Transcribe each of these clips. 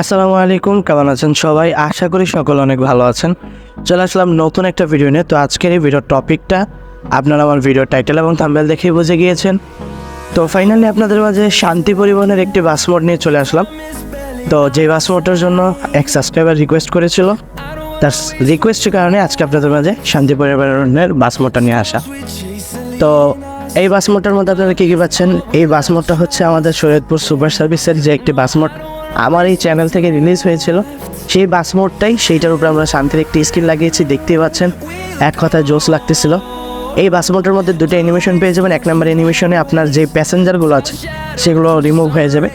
আসসালামু আলাইকুম, কেমন আছেন সবাই? আশা করি সকল অনেক ভালো আছেন। চলে আসলাম নতুন একটা ভিডিও নিয়ে। তো আজকের এই ভিডিওর টপিকটা আপনারা আমার ভিডিও টাইটেল এবং থাম্বেল দেখেই বুঝে গিয়েছেন। তো ফাইনালি আপনাদের মাঝে শান্তি পরিবহনের একটি বাস মোড নিয়ে চলে আসলাম। তো যে বাস মোডটার জন্য এক সাবস্ক্রাইবার রিকোয়েস্ট করেছিল, তার রিকোয়েস্টের কারণে আজকে আপনাদের মাঝে শান্তি পরিবহনের বাস মোডটা নিয়ে আসা। তো এই বাস মোডটার মধ্যে আপনারা কী কী পাচ্ছেন? এই বাস মোডটা হচ্ছে আমাদের শরীয়তপুর সুপার সার্ভিসের যে একটি বাস মোড আমার এই চ্যানেল থেকে রিলিজ হয়েছিল। সেই বাস মোডটাই সেইটার উপরে আমরা শান্তির একটি স্ক্রিন লাগিয়েছি, দেখতেই পাচ্ছেন। এক কথায় জোস লাগতেছিল। এই বাস মোডের মধ্যে দুটো অ্যানিমেশন পেয়ে যাবেন। এক নম্বর অ্যানিমেশনে আপনার যে প্যাসেঞ্জারগুলো আছে, সেগুলো রিমুভ হয়ে যাবে।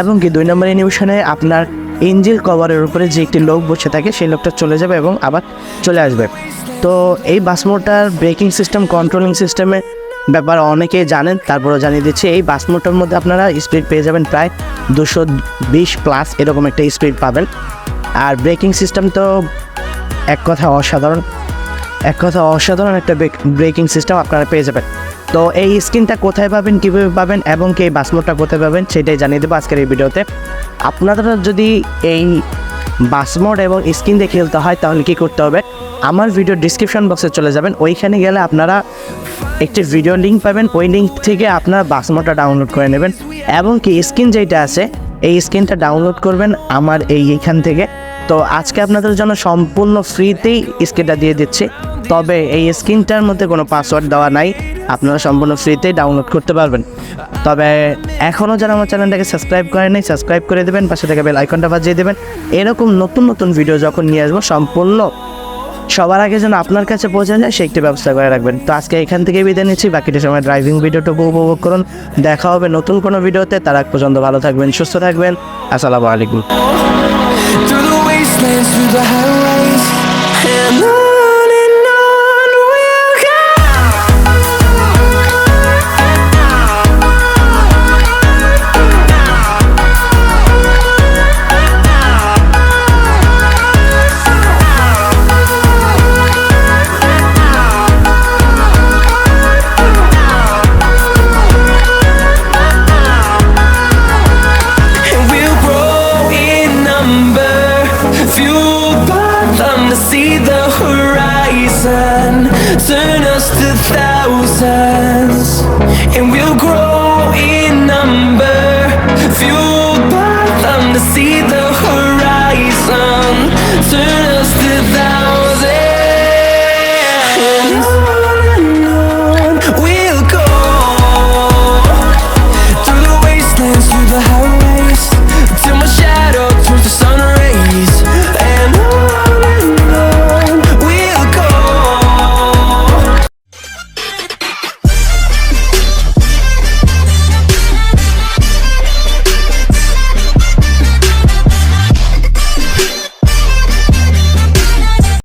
এবং কি দুই নম্বর অ্যানিমেশনে আপনার ইঞ্জিল কভারের উপরে যে একটি লোক বসে থাকে, সেই লোকটা চলে যাবে এবং আবার চলে আসবে। তো এই বাস মোডটার ব্রেকিং সিস্টেম কন্ট্রোলিং সিস্টেমে ব্যাপার অনেকেই জানেন, তারপরেও জানিয়ে দিচ্ছি, এই বাস মোডটার মধ্যে আপনারা স্পিড পেয়ে যাবেন প্রায় দুশো বিশ প্লাস এরকম একটা স্পিড পাবেন। আর ব্রেকিং সিস্টেম তো এক কথা অসাধারণ। এক কথা অসাধারণ একটা ব্রেকিং সিস্টেম আপনারা পেয়ে যাবেন। তো এই স্ক্রিনটা কোথায় পাবেন, কীভাবে পাবেন এবং কি এই বাস মোডটা কোথায় পাবেন সেটাই জানিয়ে দেবো আজকের এই ভিডিওতে। আপনারা যদি এই বাস মোড এবং স্ক্রিন দিয়ে খেলতে হয় তাহলে কী করতে হবে? আমার ভিডিও ডিসক্রিপশন বক্সে চলে যাবেন। ওইখানে গেলে আপনারা একটি ভিডিও লিঙ্ক পাবেন। ওই লিঙ্ক থেকে আপনার বাস মোডটা ডাউনলোড করে নেবেন এবং কি স্ক্রিন যেটা আছে, এই স্ক্রিনটা ডাউনলোড করবেন আমার এই এইখান থেকে। তো আজকে আপনাদের জন্য সম্পূর্ণ ফ্রিতেই স্ক্রিনটা দিয়ে দিচ্ছি। তবে এই স্ক্রিনটার মধ্যে কোনো পাসওয়ার্ড দেওয়া নাই। আপনারা সম্পূর্ণ ফ্রিতেই ডাউনলোড করতে পারবেন। তবে এখনও যারা আমার চ্যানেলটাকে সাবস্ক্রাইব করেন নাই সাবস্ক্রাইব করে দেবেন, পাশে থেকে বেল আইকনটা বাজিয়ে দেবেন। এরকম নতুন নতুন ভিডিও যখন নিয়ে আসব, সম্পূর্ণ সবার আগে যেন আপনার কাছে পৌঁছে যায় সে একটি ব্যবস্থা করে রাখবেন। তো আজকে এখান থেকে বিদায় নিচ্ছি। বাকিটা সময় ড্রাইভিং ভিডিওটুকু উপভোগ করুন। দেখা হবে নতুন কোনো ভিডিওতে তার আগ পর্যন্ত ভালো থাকবেন, সুস্থ থাকবেন। আসসালামু আলাইকুম। and we'll grow